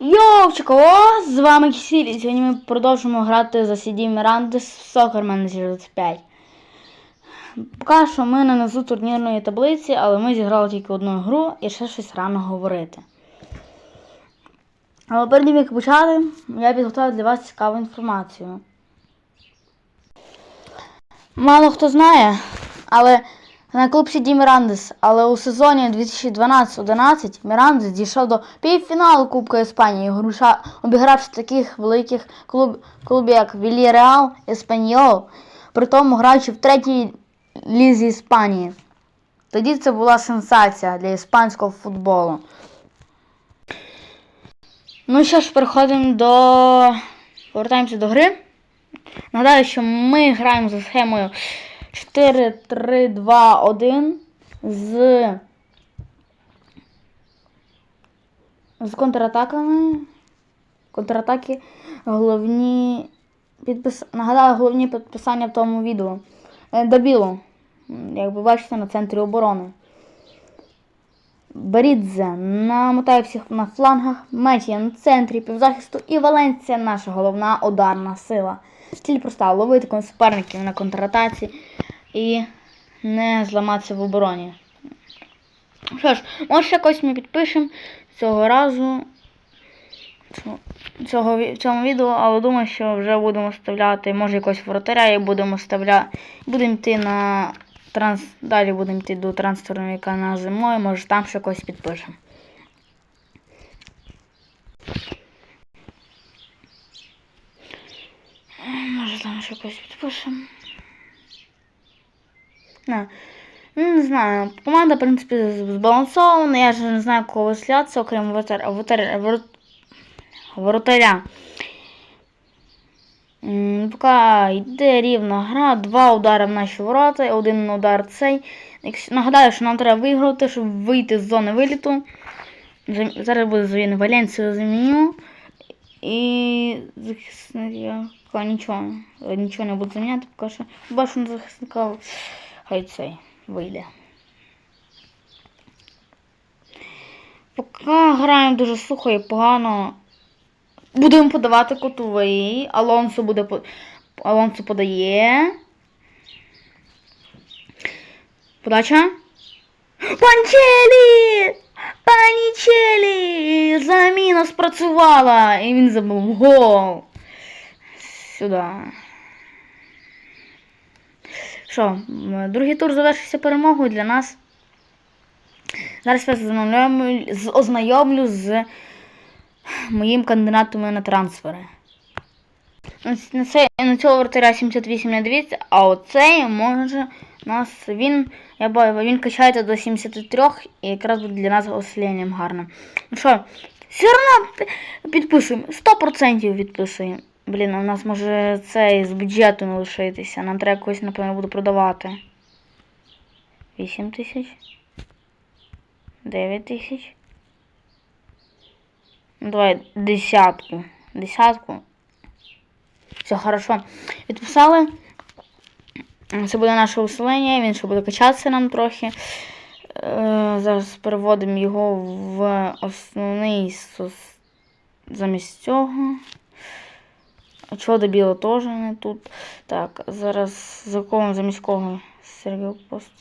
Йовчико, з вами Кісілі. Сьогодні ми продовжуємо грати за CD Mirandis в Soccer Manager 25. Поки що ми на низу турнірної таблиці, але ми зіграли тільки одну гру і ще щось рано говорити. Але перед тим як почати, я підготував для вас цікаву інформацію. Мало хто знає, але на клуб CD Мірандес, але у сезоні 2012-11 Мірандес дійшов до півфіналу Кубка Іспанії, груша, обігравши таких великих клуб, клубів, як Вільяреал, Еспаньол, при тому граючи в третій лізі Іспанії. Тоді це була сенсація для іспанського футболу. Ну що ж, переходимо до. Повертаємося до гри. Нагадаю, що ми граємо за схемою 4-3-2-1 з. З контратаками. Контратаки головні. Підпис... Нагадаю, головні підписання в тому відео. Е, Добіло. Як ви бачите, на центрі оборони. Берідзе намотає всіх на флангах, Метія на центрі півзахисту і Валенція наша головна ударна сила. Ціль проста ловити суперників на контратаці і не зламатися в обороні. Що ж, може якось ми підпишемо цього разу цього- в цьому відео, але думаю, що вже будемо вставляти, може якось воротаря і будемо вставляти. Будемо йти на транс. Далі будемо йти до трансферного вікна зимою, може там ще якось підпишемо. Може там ще якось підпишемо. Не. Ну, не знаю. Команда, в принципі, збалансована. Я ж не знаю, кого вислятися, окрім воротаря. воротаря, ворот- воротаря. М, Поки йде рівна гра, два удари в наші ворота, один удар цей. Нагадаю, що нам треба виграти, щоб вийти з зони виліту. Зараз буде заміна Валенцію заміню. І захисник я поки нічого, нічого не буду заміняти, поки що бачу на захисника хай цей вийде. Поки граємо дуже сухо і погано. Будемо подавати котовий. Алонсо буде по- Алонсо подає. Подача. Панчелі! Панічелі! Заміна спрацювала! І він забув гол. Сюди. Що, другий тур завершився перемогою для нас. Зараз я ознайомлю, з- моїм кандидатом на трансфери. На це, на цього вратаря 78 не дивіться, а оцей може нас. Він. Я бачу, він качається до 73 і якраз буде для нас ослінням гарним. Ну що, все одно підписуємо. 100% відписуємо. Блін, у нас може цей з бюджету не лишитися. Нам треба якось, напевно, буде продавати. 8 тисяч. 9 тисяч. Ну, Давай десятку. Десятку. Все хорошо. Відписали. Це буде наше усилення, він ще буде качатися нам трохи. Е, зараз переводимо його в основний сос- замість цього. Чого до білого теж не тут. Так, зараз за кого замість кого Сергій Пост.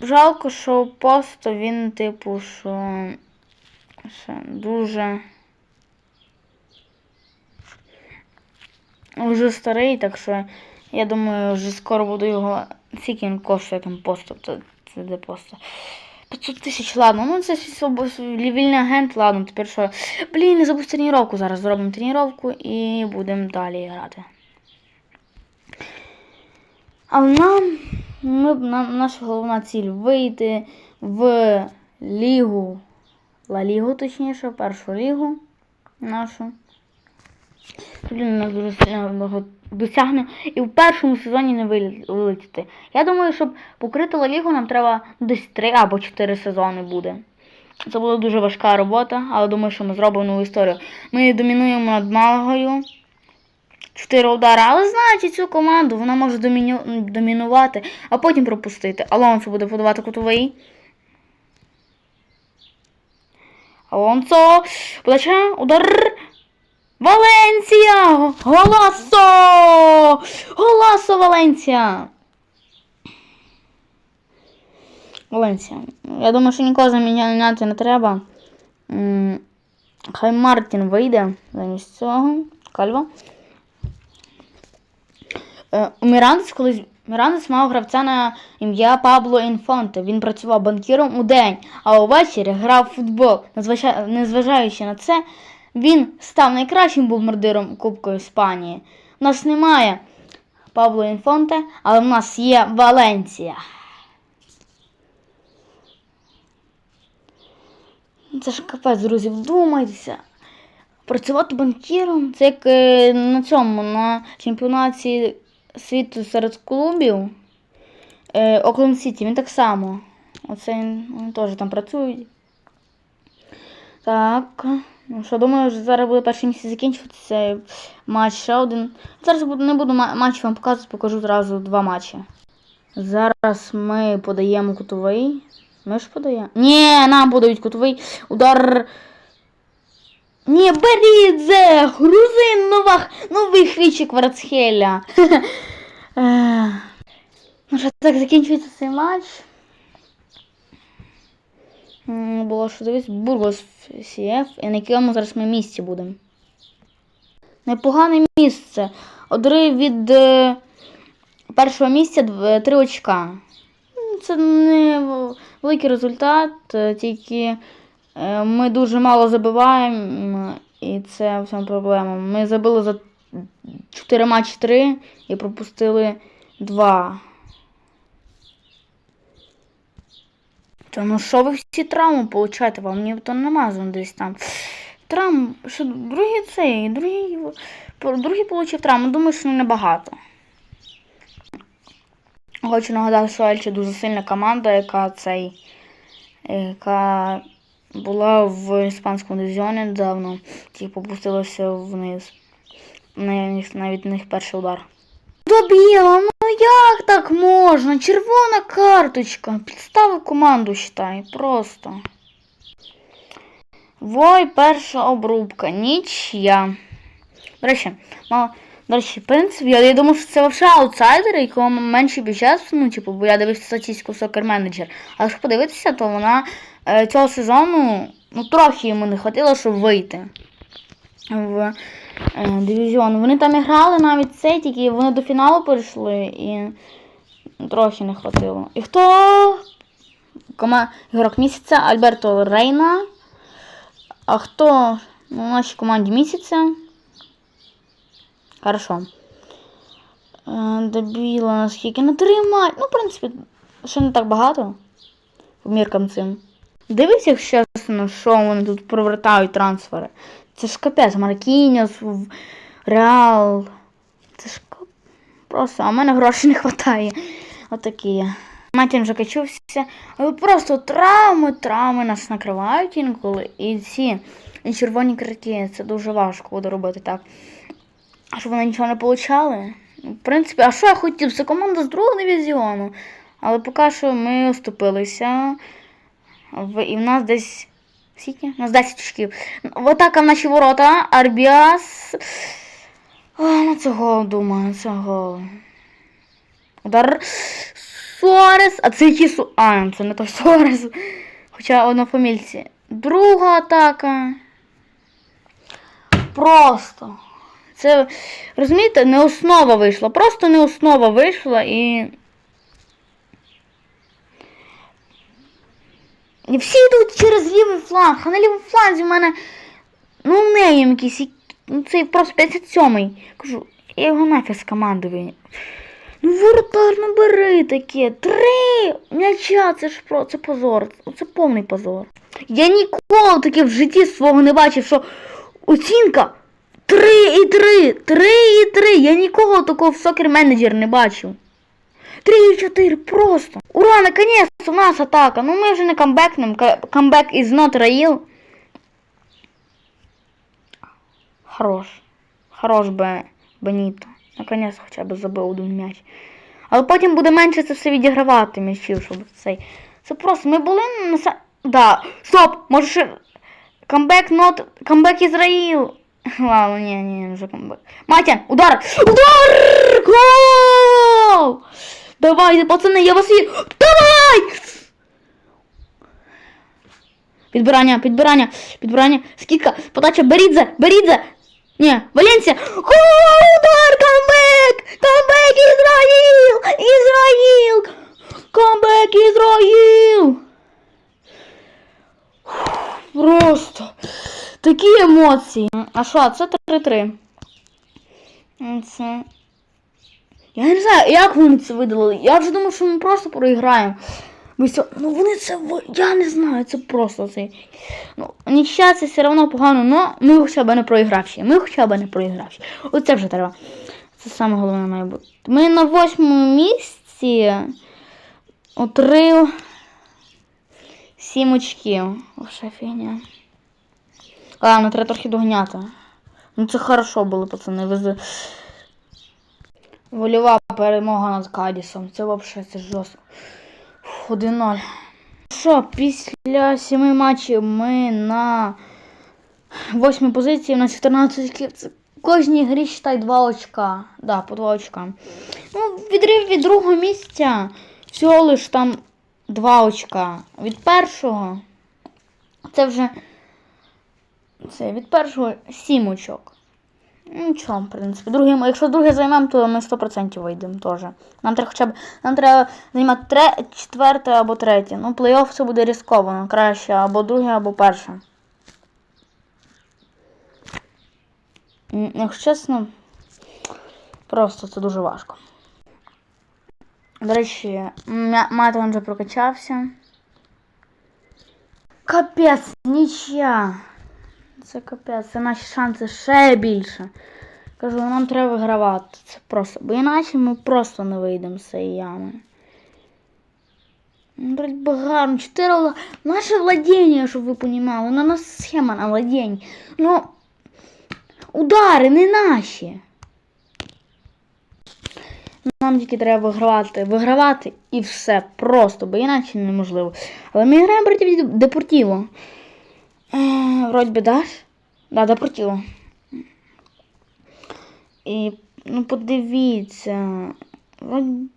Жалко, що просто він, типу, що ще дуже. Вже старий, так що я думаю, вже скоро буду його. Скільки він коштує там поступ, це, де просто. 500 тисяч, ладно, ну це свобо- вільний агент, ладно, тепер що. Блін, не забудь тренування зараз. Зробимо тренування і будемо далі грати. А нам, ми, нам наша головна ціль вийти в лігу. Ла Лігу, точніше, першу лігу нашу. Блін, нас дуже досягне. І в першому сезоні не вилетіти. Я думаю, щоб покрити Лігу, нам треба десь 3 або 4 сезони буде. Це була дуже важка робота, але думаю, що ми зробимо нову історію. Ми домінуємо над Малагою. Чотири удари, але знаючи цю команду, вона може доміню... домінувати, а потім пропустити. Алонсо буде подавати кутовий. Алонсо. Подача. Удар. Валенсія! Голасо! Голасо Валенсія! Валенсія. Я думаю, що нікого заміняти не треба. Хай Мартін вийде замість цього. Кальва. Е, У Мірандес колись Мірандес мав гравця на ім'я Пабло Інфонте. Він працював банкіром у день, а увечері грав в футбол. Незважаючи на це, він став найкращим бомбардиром Кубку Іспанії. У нас немає Пабло Інфонте, але в нас є Валенсія. Це ж капець, друзі, вдумайтеся. Працювати банкіром це як е, на цьому, на чемпіонаті світу серед клубів. Окленд Сіті, він так само. Оце вони теж там працюють. Так. Ну що, думаю, вже зараз буде перший місяць закінчуватися. Матч ще один. Зараз не буду матч вам показувати, покажу зразу два матчі. Зараз ми подаємо кутовий. Ми ж подаємо. Ні, нам подають кутовий. Удар. Ні, Берідзе! Грузин нова, новий хвічик Варцхеля. Ну що, так закінчується цей матч. Було що дивись, Бургос CF, і на якому зараз ми місці будемо. Непогане місце. Одри від е, першого місця дв- три очка. Це не великий результат, е, тільки е, ми дуже мало забиваємо, і це в цьому проблема. Ми забили за 4 матчі 3 і пропустили 2. Та ну що ви всі травми получаєте? Вам ніхто нема зон десь там. Травм, що другий цей, другий, другий получив травму, думаю, що небагато. Хочу нагадати, що Ельче дуже сильна команда, яка цей, яка була в іспанському дивізіоні недавно, тільки попустилася вниз. Навіть них перший удар. Добіла, ну як так можна? Червона карточка. Підстави команду считай, просто. Вой, перша обрубка. Нічия. До речі, мало. До речі, в принципі, я, я думав, що це взагалі аутсайдер, якого менший бюджет, ну, типу, бо я дивився статистику Soccer Manager. Але якщо подивитися, то вона е, цього сезону ну, трохи йому не хватило, щоб вийти в дивізіон. Вони там і грали навіть цей, тільки вони до фіналу перейшли і трохи не хватило. І хто? Кома... Ігрок місяця Альберто Рейна. А хто в нашій команді місяця? Хорошо. Е, Добіла наскільки на три. Ну, в принципі, ще не так багато. Міркам цим. Дивись, якщо що вони тут провертають трансфери. Це ж капець, Маркіньос, Реал. Це ж просто, а в мене грошей не вистачає. Отакі. Матін вже качувся. Просто травми, травми нас накривають інколи. І ці і червоні картки, це дуже важко буде робити так. А щоб вони нічого не получали. Ну, В принципі, а що я хотів? Це команда з другого дивізіону. Але поки що ми оступилися. І в нас десь. Скільки? У нас 10 очків. В атака в наші ворота. Арбіас. О, ну це гол, думаю, це гол. Удар. Суарес. А це який Су... А, це не той Суарес. Хоча однофамільці. Друга атака. Просто. Це, розумієте, не основа вийшла. Просто не основа вийшла і. І всі йдуть через лівий фланг, а на лівому фланзі в мене. Ну, неєм якийсь. Ну, це просто 57-й. Кажу, я його нафіг з команди. Ну, воротар, ну бери таке. Три м'яча, це ж про це позор. Це повний позор. Я ніколи таке в житті свого не бачив, що оцінка 3 і 3, 3 і 3. Я нікого такого в сокер менеджер не бачив. 3 і 4, просто. Ура, наконец-то у нас атака. Ну ми вже не камбекнем. Ка- Камбек is not real. Хорош. Хорош Бе... Беніто. Наконець хоча б забив один м'яч. Але потім буде менше це все відігравати м'ячів, щоб цей. Це просто ми були на са- Да. Стоп! Може ще. Камбек нот. Камбек Ізраїл. Ладно, ні, ні, вже камбек. Матя, удар! Удар! Гол! Давайте, пацани, я вас вірю. Давай! Підбирання, підбирання, підбирання. Скидка, подача, Берідзе, Берідзе. Ні, Валенсія. Удар! Камбек! Камбек Ізраїл! Ізраїл! Камбек Ізраїл! Просто такі емоції. А що, це 3-3. Це. Я не знаю, як вони це видали. Я вже думав, що ми просто проіграємо. Ну вони це. Я не знаю, це просто це. Ну, нічия це все одно погано, але ми хоча б не проігравші. Ми хоча б не проігравші. Оце вже треба. Це саме головне має бути. Ми на восьмому місці отрив сім очків. Оша фігня. Ладно, треба трохи доганяти. Ну це хорошо було, пацани. Ви Вольова перемога над Кадісом. Це взагалі це жорстко. Фу, 1-0. Що, після семи матчів ми на восьмій позиції, на 14 очків. Це кожній грі считай 2 очка. Да, по 2 очка. Ну, відрив від другого місця всього лиш там 2 очка. Від першого це вже це від першого 7 очок. Нічого, в принципі. Другим, якщо друге займемо, то ми 100% вийдемо теж. Нам треба хоча б нам треба займати тре, четверте або третє. Ну, плей-офф це буде ризиковано. Краще або друге, або перше. Якщо чесно, просто це дуже важко. До речі, Матон вже прокачався. Капець, нічия. Це капець, це наші шанси ще більше. Кажу, нам треба вигравати. Це просто. Бо іначе ми просто не вийдемо з цієї ями. Ну, Блять, багато. Чотири вла- Наше владіння, щоб ви понімали. На нас схема на владіння. Ну. Удари не наші. Нам тільки треба вигравати, вигравати і все. Просто, бо іначе неможливо. Але ми граємо проти Депортіво. Е, Вроді би, даш? Да, Депортіво. І, ну, подивіться. Вроді,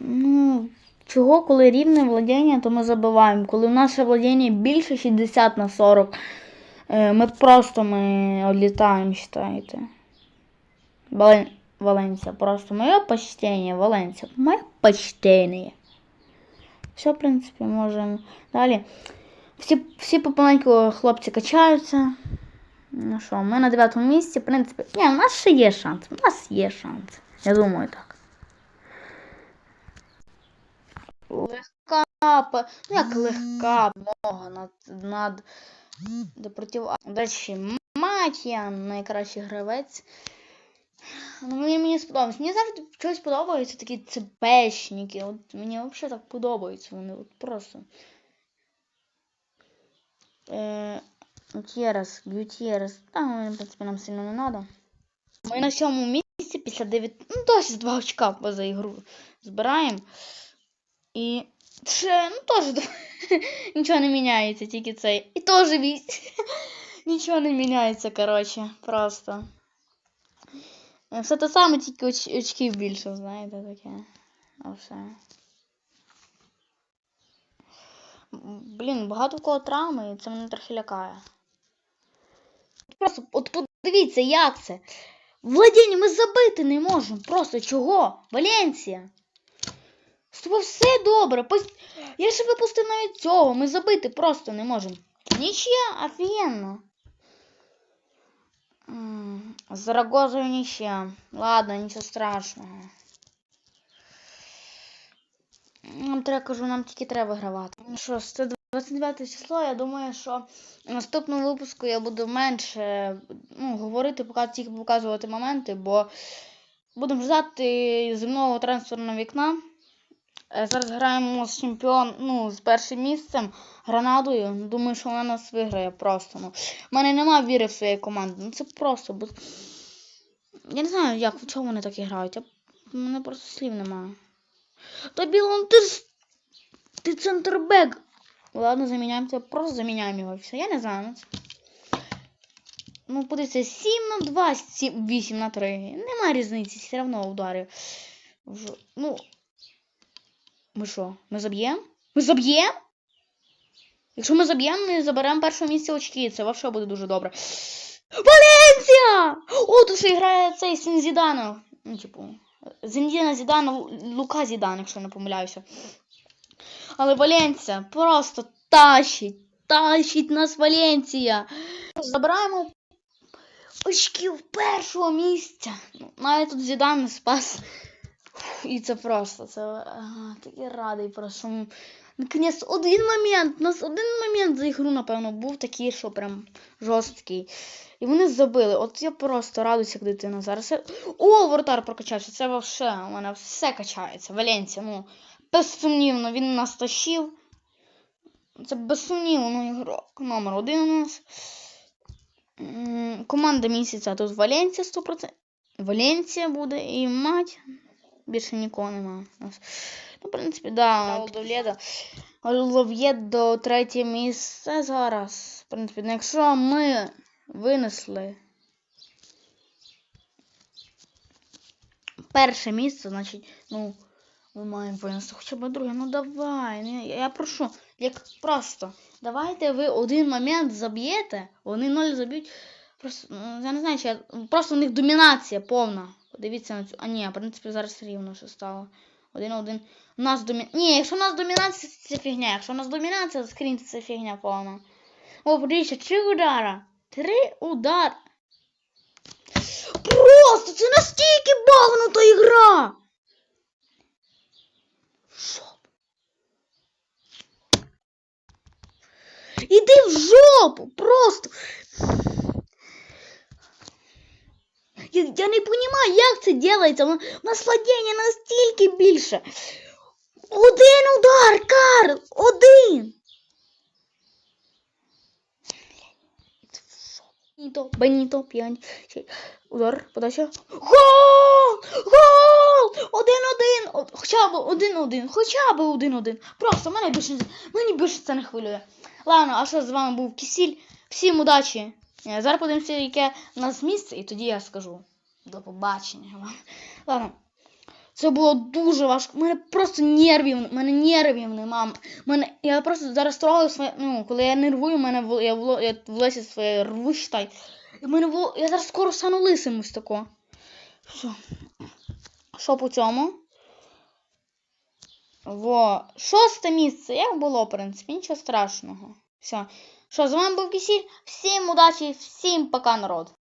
ну, чого, коли рівне владіння, то ми забиваємо. Коли в наше владіння більше 60 на 40, е, ми просто ми відлітаємо, вважайте. Вален... Валенсія, просто моє почтення, Валенсія. Моє почтення. Все, в принципі, можемо. Далі. Всі, всі помаленьку хлопці качаються. Ну що, ми на дев'ятому місці, в принципі. Ні, у нас ще є шанс. У нас є шанс. Я думаю так. Легка, ну як легка мога над, над. До речі, Матія найкращий гравець. Ну, мені, мені сподобалось. Мені завжди щось подобається такі цепешники. От мені взагалі так подобаються вони. От просто. Е, Гутєрес, Гутєрес. Та, ну, в принципі, нам сильно не треба. Ми на сьомому місці після 9. Ну, досі 2 очка за ігру збираємо. І ще, ну теж нічого не міняється, тільки цей. І теж 8. Нічого не міняється, коротше, просто. Е, Все те саме, тільки оч, очків більше, знаєте, таке. А все. Блін, багато в кого травми, і це мене трохи лякає. Просто от подивіться, як це. Владіння ми забити не можемо. Просто чого? Валенсія. З тобою все добре. Я ще випустив навіть цього. Ми забити просто не можемо. Нічия, офігенно. З Зарагозою нічия. Ладно, нічого страшного. Нам треба, кажу, нам тільки треба гравати. Ну що, це 29 число, я думаю, що в наступному випуску я буду менше ну, говорити, тільки показувати моменти, бо будемо ждати земного трансферного вікна. Е, Зараз граємо з чемпіон, ну, з першим місцем Гранадою. Думаю, що вона нас виграє просто. Ну. У мене немає віри в свою команду. Ну це просто. Бо... Я не знаю, як, в чому вони так грають. Я... У мене просто слів немає. Та Білон, ти ж. Ти центрбек. Ладно, заміняємо це, просто заміняємо його. Все, я не знаю. ну, подивіться, 7 на 2, 7, 8 на 3. Нема різниці, все одно ударив. Ну. Ми що? Ми заб'ємо? Ми заб'ємо? Якщо ми заб'ємо, ми заберемо перше місце очки. Це взагалі буде дуже добре. Валенсія! О, тут ще грає цей син Ну, типу, Зіндіна Зідан, Лу- Лука Зідан, якщо не помиляюся. Але Валенція просто тащить, тащить нас Валенція. Забираємо очків першого місця. Ну, Навіть тут Зідан не спас. І це просто, це такий радий просто. Наконець, один момент, у нас один момент за ігру, напевно, був такий, що прям жорсткий. І вони забили. От я просто радуюся, як дитина зараз. О, воротар прокачався. Це вообще у мене все качається. Валенція, ну, безсумнівно, він нас тащив. Це безсумнівно ігрок номер один у нас. Команда місяця тут Валенція 100%. Валенція буде і мать. Більше нікого немає. у нас. Ну, в принципі, да. Лов'єдо. Лов'єдо третє місце зараз. В принципі, ну, якщо ми винесли перше місце, значить, ну, ми маємо винести хоча б друге. Ну давай. ну, Я, я прошу, як просто. Давайте ви один момент заб'єте, вони ноль заб'ють. Просто, ну, я не знаю, чи я, просто у них домінація повна. Подивіться на цю. А ні, в принципі, зараз рівно що стало. Один-один. У нас домі... Ні, якщо у нас домінація, це фігня. Якщо у нас домінація, скрін це фігня повна. О, подивіться, три удара. Три удар. Просто це настільки багнута ігра. Що? Іди в жопу, просто. Я, я не розумію, як це робиться. У нас настільки більше. Один удар, Карл! Один! Беніто, Беніто, п'янь. Ще- Удар, подача. Гол! Гол! Один-один! Хоча б один-один, хоча б один-один. Просто мене більше, мені більше це не хвилює. Ладно, а що з вами був Кісіль? Всім удачі! Е, Зараз подивимося, яке у нас місце, і тоді я скажу. До побачення вам. Ладно. Це було дуже важко. У мене просто нервів, у мене нервів нема. Мене, я просто зараз трогаю своє. Ну, коли я нервую, у мене в, я, в, я в лесі своє рву, считай. І в мене в, я зараз скоро стану лисим ось тако. Що? Що по цьому? Во. Шосте місце. Як було, в принципі, нічого страшного. Все. Що, з вами був Кисіль. Всім удачі, всім пока, народ.